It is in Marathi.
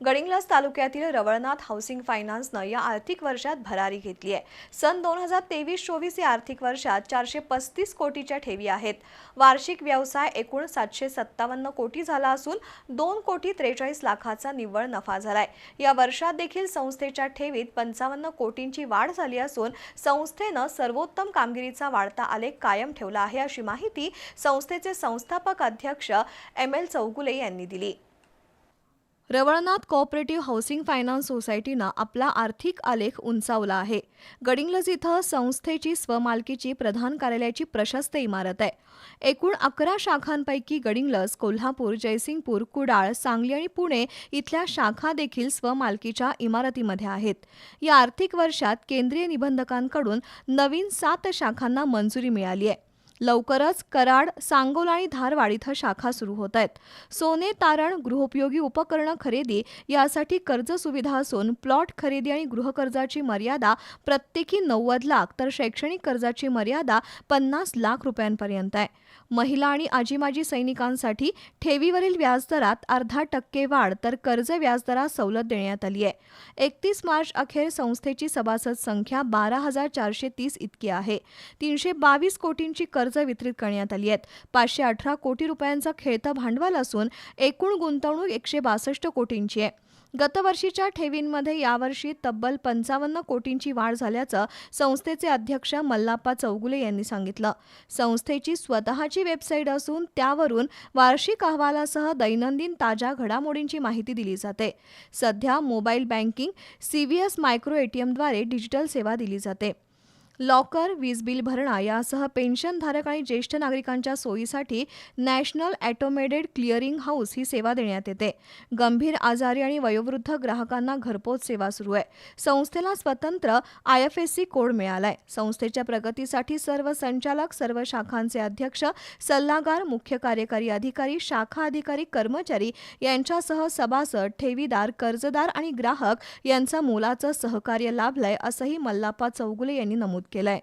गडिंग्लास तालुक्यातील रवळनाथ हाऊसिंग फायनान्सनं या आर्थिक वर्षात भरारी घेतली आहे. सन दोन हजार तेवीस चोवीस या आर्थिक वर्षात चारशे पस्तीस कोटीच्या ठेवी आहेत. वार्षिक व्यवसाय एकूण सातशे सत्तावन्न कोटी झाला असून दोन कोटी त्रेचाळीस लाखाचा निव्वळ नफा झालाय. या वर्षात देखील संस्थेच्या ठेवीत पंचावन्न कोटींची वाढ झाली असून संस्थेनं सर्वोत्तम कामगिरीचा वाढता आलेख कायम ठेवला आहे अशी माहिती संस्थेचे संस्थापक अध्यक्ष एम एल चौगुले यांनी दिली. रवळनाथ कोऑपरेटिव्ह हाऊसिंग फायनान्स सोसायटीनं आपला आर्थिक आलेख उंचावला आहे. गडिंग्लज इथं संस्थेची स्वमालकीची प्रधान कार्यालयाची प्रशस्त इमारत आहे. एकूण अकरा शाखांपैकी गडिंग्लज कोल्हापूर जयसिंगपूर कुडाळ सांगली आणि पुणे इथल्या शाखा देखील स्वमालकीच्या इमारतीमध्ये आहेत. या आर्थिक वर्षात केंद्रीय निबंधकांकडून नवीन सात शाखांना मंजुरी मिळाली आहे. लवकरच कराड सांगोला आणि धारवाड इथं शाखा सुरू होत आहेत. सोने तारण गृहोपयोगी उपकरणं खरेदी यासाठी कर्ज सुविधा असून प्लॉट खरेदी आणि गृहकर्जाची मर्यादा प्रत्येकी नव्वद लाख तर शैक्षणिक कर्जाची मर्यादा पन्नास लाख रुपयांपर्यंत आहे. महिला आणि आजीमाजी सैनिकांसाठी ठेवीवरील व्याजदरात अर्धा टक्के वाढ तर कर्ज व्याजदरात सवलत देण्यात आली आहे. एकतीस मार्च अखेर संस्थेची सभासद संख्या बारा हजार चारशे तीस इतकी आहे. तीनशे बावीस कोटींची कर्ज वितरित करण्यात आली आहेत. पाचशे अठरा कोटी रुपयांचा खेळतं भांडवल असून एकूण गुंतवणूक एकशे बासष्ट कोटींची आहे. गतवर्षीच्या ठेवींमध्ये यावर्षी तब्बल पंचावन्न कोटींची वाढ झाल्याचं संस्थेचे अध्यक्ष मल्लाप्पा चौगुले यांनी सांगितलं. संस्थेची स्वतःची वेबसाईट असून त्यावरून वार्षिक अहवालासह दैनंदिन ताज्या घडामोडींची माहिती दिली जाते. सध्या मोबाईल बँकिंग सीव्हीएस मायक्रो एटीएमद्वारे डिजिटल सेवा दिली जाते. लॉकर वीज बिल भरणा यासह पेन्शनधारक आणि ज्येष्ठ नागरिकांच्या सोयीसाठी नॅशनल ॲटोमेटेड क्लिअरिंग हाऊस ही सेवा देण्यात येते. गंभीर आजारी आणि वयोवृद्ध ग्राहकांना घरपोच सेवा सुरू आहे. संस्थेला स्वतंत्र I F S C code मिळालाय. संस्थेच्या प्रगतीसाठी सर्व संचालक सर्व शाखांचे अध्यक्ष सल्लागार मुख्य कार्यकारी अधिकारी शाखा अधिकारी कर्मचारी यांच्यासह सभासद ठेवीदार कर्जदार आणि ग्राहक यांचं मोलाचं सहकार्य लाभलंय असंही मल्लाप्पा चौगुले यांनी नमूद Kela